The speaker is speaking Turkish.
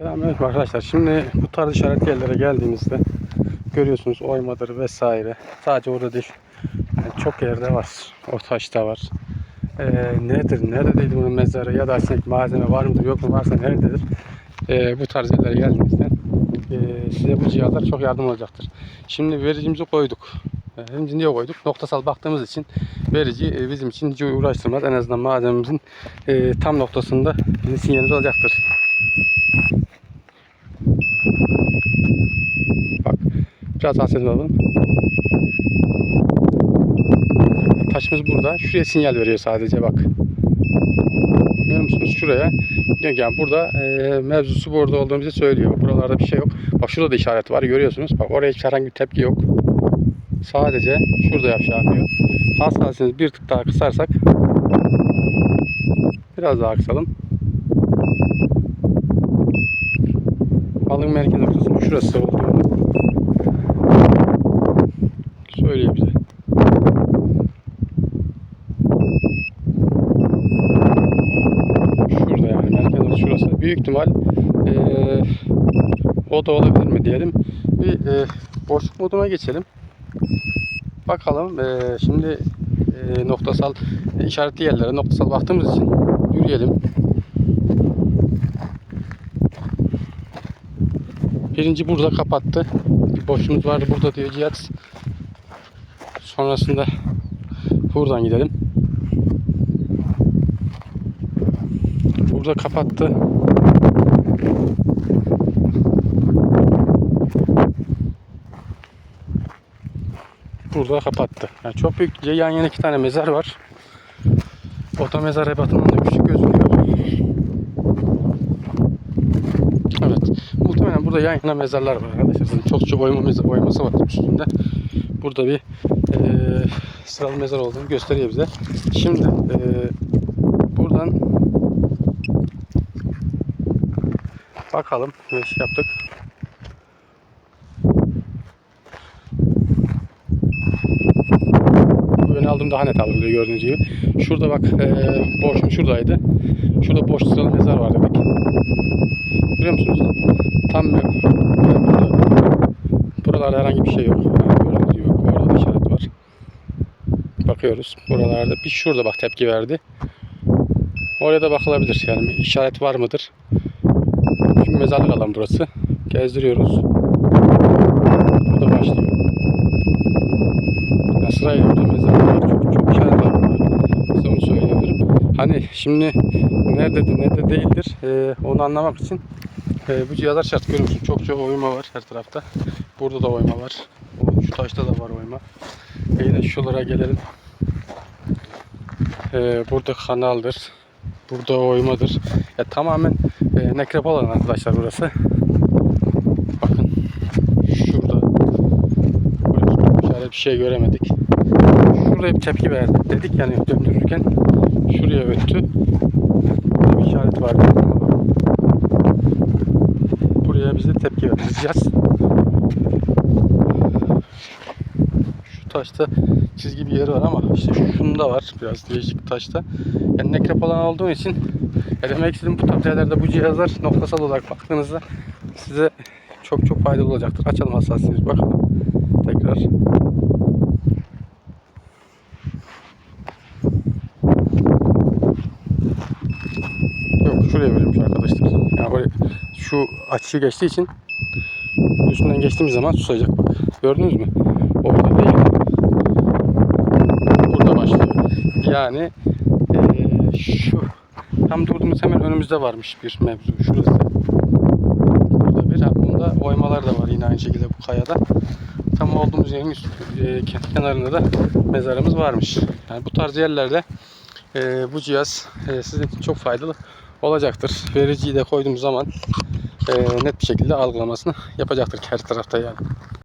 Selamünaleyküm arkadaşlar. Şimdi bu tarz işaret yerlere geldiğimizde görüyorsunuz oymadır vesaire. Sadece orada değil. Yani çok yerde var. O taşta var. Ee, nedir? Neredeydi bunun mezarı ya da aslında malzeme var mıdır yok mu varsa nerededir? Ee, bu tarz yerlere geldiğinizde ee, size bu cihazlar çok yardım olacaktır. Şimdi vericimizi koyduk. Ee, Vericimizi niye koyduk? Noktasal baktığımız için verici e, bizim için hiç uğraştırmaz. En azından malzememizin e, tam noktasında bizi sinyalimiz olacaktır. Bak biraz daha ses alalım. Taşımız burada. Şuraya sinyal veriyor sadece bak. Görüyor musunuz? Şuraya. Yani burada e, mevzusu burada olduğunu bize söylüyor. Buralarda bir şey yok. Bak şurada da işaret var. Görüyorsunuz. Bak oraya hiç herhangi bir tepki yok. Sadece şurada yapışa yapıyor. Hassasiyetimizi bir tık daha kısarsak biraz daha kısalım. Balın merkez noktası şurası olduğunu söylüyor bize. Şurada yani merkez noktası şurası. Büyük ihtimal eee, o da olabilir mi diyelim. Bir eee, boşluk moduna geçelim. Bakalım eee, şimdi eee, noktasal işaretli yerlere noktasal baktığımız için yürüyelim. Birinci burada kapattı. Bir boşluğumuz vardı burada diyor cihaz. Sonrasında buradan gidelim. Burada kapattı. Burada kapattı. Yani çok büyük yan yana iki tane mezar var. O da mezar ebatından da küçük gözüküyor. Muhtemelen burada yan yana mezarlar var arkadaşlar. Çok çok oyma mezar, oyması var üstünde. Burada bir eee sıralı mezar olduğunu gösteriyor bize. Şimdi eee, buradan bakalım. Ne iş yaptık. Bu yönü aldım daha net aldım gördüğünüz gibi. Şurada bak eee boşluk şuradaydı. Şurada boş sıralı mezar var dedik. Görüyor musunuz? Tam yani burada, buralarda herhangi bir şey yok. Yani gördüğünüz gibi orada da işaret var. Bakıyoruz. Buralarda bir şurada bak tepki verdi. Oraya da bakılabilir. Yani bir işaret var mıdır? Çünkü mezarlık alan burası. Gezdiriyoruz. Burada başlıyor. Burada mezarlık var. Çok, çok işaret var. burada. Size onu söyleyebilirim. Hani şimdi nerededir, nerede değildir ee, onu anlamak için ee, bu cihazlar şart görüyor musun? Çok çok oyma var her tarafta. Burada da oyma var. Şu taşta da var oyma. E yine şuralara gelelim. Ee, burada kanaldır. Burada oymadır. Ya tamamen e, nekropol alan arkadaşlar burası. Bakın şurada böyle işaret bir şey göremedik. Şuraya bir tepki verdi. Dedik yani döndürürken şuraya öttü. Bir işaret vardı. Buraya bize tepki verdi. Cihaz şu taşta çizgi bir yeri var ama işte şunda var biraz değişik taşta. Yani nekrep alan olduğu için ya demek istediğim bu tarz yerlerde bu cihazlar noktasal olarak baktığınızda size çok çok faydalı olacaktır. Açalım hassasiyetimizi bakalım. Tekrar. Yok şuraya verilmiş arkadaşlar. Yani oraya, şu açıyı geçtiği için üstünden geçtiğimiz zaman susacak. Gördünüz mü? Orada değil. Burada başlıyor. Yani eee, şu tam durduğumuz hemen önümüzde varmış bir mevzu. Şurası. Burada bir. Ha, bunda oymalar da var yine aynı şekilde bu kayada. Tam olduğumuz yerin üst, eee, kenarında da mezarımız varmış. Yani bu tarz yerlerde eee, bu cihaz eee, sizin için çok faydalı olacaktır. Vericiyi de koyduğumuz zaman eee, net bir şekilde algılamasını yapacaktır her tarafta yani.